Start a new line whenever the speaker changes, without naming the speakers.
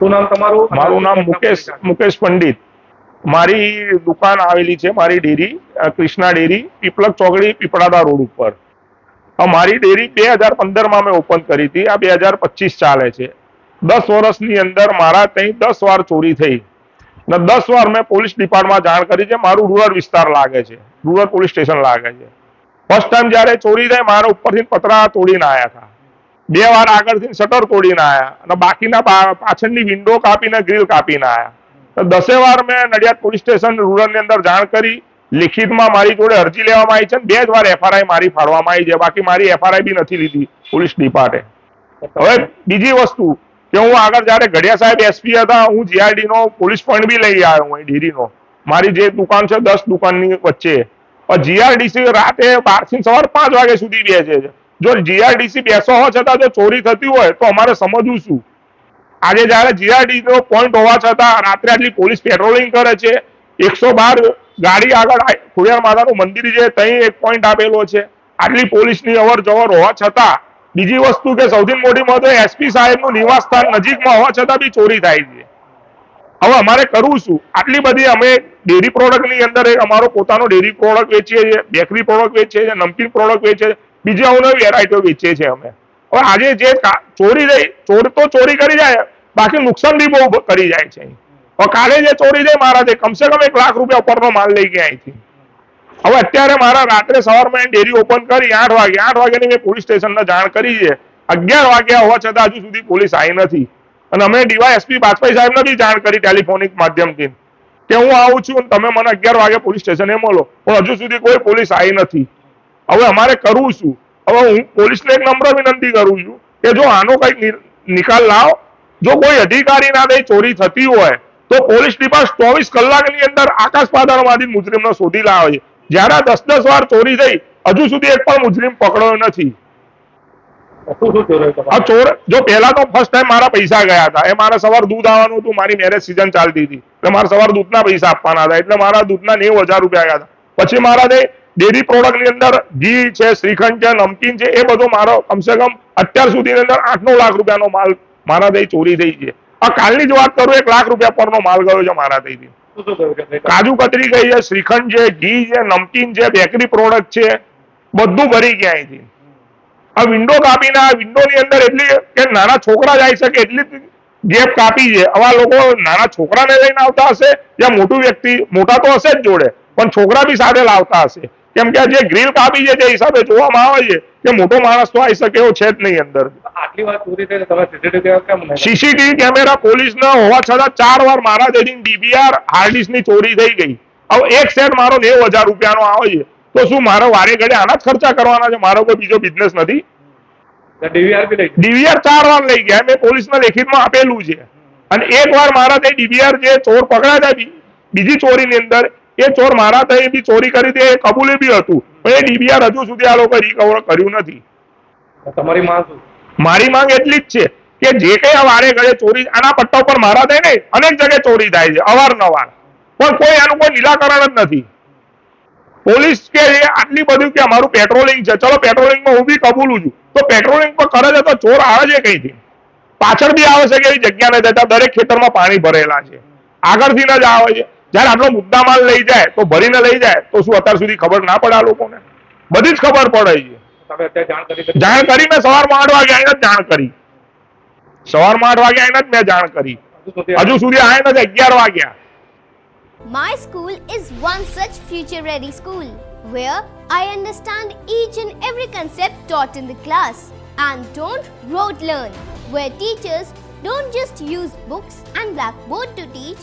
શું નામ તમારું?
મારું નામ મુકેશ મુકેશ પંડિત. મારી દુકાન આવેલી છે, મારી ડેરી કૃષ્ણા ડેરી પીપલક ચોકડી, પીપળાદા રોડ ઉપર. મારી ડેરી બે હજાર પંદરમાં મેં ઓપન કરી હતી, આ બે હજાર પચીસ ચાલે છે. દસ વર્ષની અંદર મારા ત્યાં દસ વાર ચોરી થઈ. ને દસ વાર મેં પોલીસ ડિપાર્ટમાં જાણ કરી છે, મારું રૂરલ વિસ્તાર લાગે છે, રૂરલ પોલીસ સ્ટેશન લાગે છે. ફર્સ્ટ ટાઈમ જ્યારે ચોરી થઈ મારા ઉપરથી પતરા તોડીને આવ્યા હતા. બે વાર આગળથી શટર તોડીને આયા. અને બાકીના પાછળની વિન્ડો કાપીને ગ્રીલ કાપીને આયા. તો દસે વાર મેં નડિયાદ પોલીસ સ્ટેશન રૂરલની અંદર જાણ કરી. લિખિતમાં મારી જોડે અરજી લેવામાં આવી છે બે જ વાર એફઆરઆઈ મારી ફાડવામાં આવી છે. બાકી મારી એફઆરઆઈ બી નથી લીધી પોલીસ ડિપાર્ટે હવે બીજી વસ્તુ કે હું આગળ જ્યારે ઘડિયા સાહેબ એસપી હતા, હું જીઆરડી નો પોલીસ પોઈન્ટ બી લઈ આવ્યો હું ડીરીનો મારી જે દુકાન છે દસ દુકાનની વચ્ચે. જીઆરડીસી રાતે બારથી સવાર પાંચ વાગ્યા સુધી બેસે છે. જો જીઆરડીસી બેસો હોવા છતાં જો ચોરી થતી હોય તો અમારે સમજવું શું? આજે જયારે જીઆરડી નો પોઈન્ટ હોવા છતાં રાત્રે આટલી પોલીસ પેટ્રોલિંગ કરે છે, એકસો બાર ગાડી આગળ ખોડિયાર માતાનું મંદિર છે ત્યાં એક પોઈન્ટ આપેલો છે. આટલી પોલીસની અવર જવર હોવા છતાં બીજી વસ્તુ કે સૌથી મોટી મહત્વ એસપી સાહેબનું નિવાસ સ્થાન નજીકમાં હોવા છતાં બી ચોરી થાય છે. હવે અમારે કરવું શું? આટલી બધી અમે ડેરી પ્રોડક્ટની અંદર અમારો પોતાનો ડેરી પ્રોડક્ટ વેચીએ છીએ બેકરી પ્રોડક્ટ વેચીએ છીએ, નમકીન પ્રોડક્ટ વેચીએ છીએ. બીજી અવનવી વેરાયટીઓ વેચીએ છીએ અમે. હવે આજે જે ચોરી રહી ચોર તો ચોરી કરી જાય, બાકી નુકસાન બી બહુ કરી જાય છે કાલે જે ચોરી જાય મારા જે કમસે કમ એક લાખ રૂપિયા ઉપરનો માલ લઈ ગયા અહીંથી. હવે અત્યારે મારા રાત્રે સવારમાં ડેરી ઓપન કરી આઠ વાગે, આઠ વાગ્યાની મેં પોલીસ સ્ટેશનને જાણ કરી છે. અગિયાર વાગ્યા હોવા છતાં હજુ સુધી પોલીસ આવી નથી. અને અમે ડીવાયએસપી બાજપાઈ સાહેબને બી જાણ કરી ટેલિફોનિક માધ્યમથી કે હું આવું છું તમે મને અગિયાર વાગે પોલીસ સ્ટેશને મળો પણ હજુ સુધી કોઈ પોલીસ આવી નથી. હવે અમારે કરવું શું? હવે હું પોલીસને એક નમ્ર વિનંતી કરું છું કે જો આનો કંઈક નિકાલ લાવો. જો કોઈ અધિકારી ના દઈ ચોરી થતી હોય તો પોલીસ ડિપાર્ટ ચોવીસ કલાકની અંદર આકાશ પાતાળમાંથી મુજરીમનો શોધી લાવે છે. જ્યારે દસ દસ વાર ચોરી થઈ હજુ સુધી એક પણ મુજરીમ પકડ્યો નથી? આ ચોર જો પહેલા તો ફર્સ્ટ ટાઈમ મારા પૈસા ગયા હતા. એ મારે સવાર દૂધ આવવાનું હતું મારી મેરેજ સિઝન ચાલતી હતી. એટલે મારે સવાર દૂધના પૈસા આપવાના હતા. એટલે મારા દૂધના નેવું હજાર રૂપિયા ગયા હતા. પછી મારા તે ડેરી પ્રોડક્ટની અંદર ઘી છે શ્રીખંડ છે નમકીન છે એ બધો મારો કમસે કમ અત્યાર સુધીની અંદર આઠ નવ લાખ રૂપિયાનો માલ મારા થઈ ચોરી થઈ છે. આ કાલની જ વાત કરું એક લાખ રૂપિયા પરનો માલ ગયો છે મારા
છે
કાજુ કતરી ગઈ છે શ્રીખંડ છે ઘી છે નમકીન છે બેકરી પ્રોડક્ટ છે બધું ભરી ગયા અહીંથી. આ વિન્ડો કાપીને આ વિન્ડો ની અંદર એટલી કે નાના છોકરા જાય શકે એટલી ગેપ કાપી છે. આવા લોકો નાના છોકરાને લઈને આવતા હશે યા મોટું વ્યક્તિ મોટા તો હશે જ જોડે પણ છોકરા બી સાથે લાવતા હશે. કેમ કે જે ગ્રીલ કાપી છે તે હિસાબે જોવામાં આવે છે કે મોટો માણસ તો આવી શકે એવો છે જ નહીં અંદર.
આટલી વાત પૂરી થઈ તમે સીસીટીવી કેમ
સીસીટીવી કેમેરા પોલીસ ના હોવા છતાં ચાર વાર મારા જેથી ડીવીઆર હાર્ડિસ્કની ચોરી થઈ ગઈ. હવે એક સેટ મારો નેવું હજાર રૂપિયાનો આવે છે. તો શું મારો વારે ઘડે આના જ ખર્ચા કરવાના છે? મારો કોઈ બીજો બિઝનેસ નથી.
ડીવીઆર
ચાર વાર લઈ ગયા. મેં પોલીસના લેખિતમાં આપેલું છે. અને એક વાર મારા તે ડીવીઆર જે ચોર પકડાયા બી- બીજી ચોરીની અંદર એ ચોર મારા થઈ બી ચોરી કરી તે કબૂલે બી હતું. પણ એ ડીબીઆર હજુ સુધી આ લોકો રિકવર કર્યું નથી.
તમારી માંગ
મારી માંગ એટલી જ છે કે જે કઈ આ વારે ઘડે ચોરી આના પટ્ટા ઉપર મારા થાય ને અનેક જગ્યાએ ચોરી થાય છે અવારનવાર. પણ કોઈ આનું કોઈ નિરાકરણ જ નથી. પોલીસ કે આટલી બધું કે અમારું પેટ્રોલિંગ છે ચલો પેટ્રોલિંગમાં હું બી કબૂલું છું. તો પેટ્રોલિંગ પર કરે છે તો ચોર આવે છે કઈથી? પાછળ બી આવે છે કે એવી જગ્યા નથી દરેક ખેતરમાં પાણી ભરેલા છે. આગળથી જ આવે છે. જ્યારે આટલો મુદ્દા માલ લઈ જાય તો ભરીને લઈ જાય તો શું અત્યાર સુધી ખબર ના પડે આ લોકોને બધી જ ખબર પડે છે
જાણ કરી છે?
જાણ કરી સવારમાં આઠ વાગે આવીને જ જાણ કરી સવારમાં આઠ વાગે આવીને જ મેં જાણ કરી
હજુ સુધી
હજુ સુધી આયા નથી અગિયાર વાગ્યા
My school is one such future ready school where I understand each and every concept taught in the class and don't rote learn, where teachers don't just use books and blackboard to teach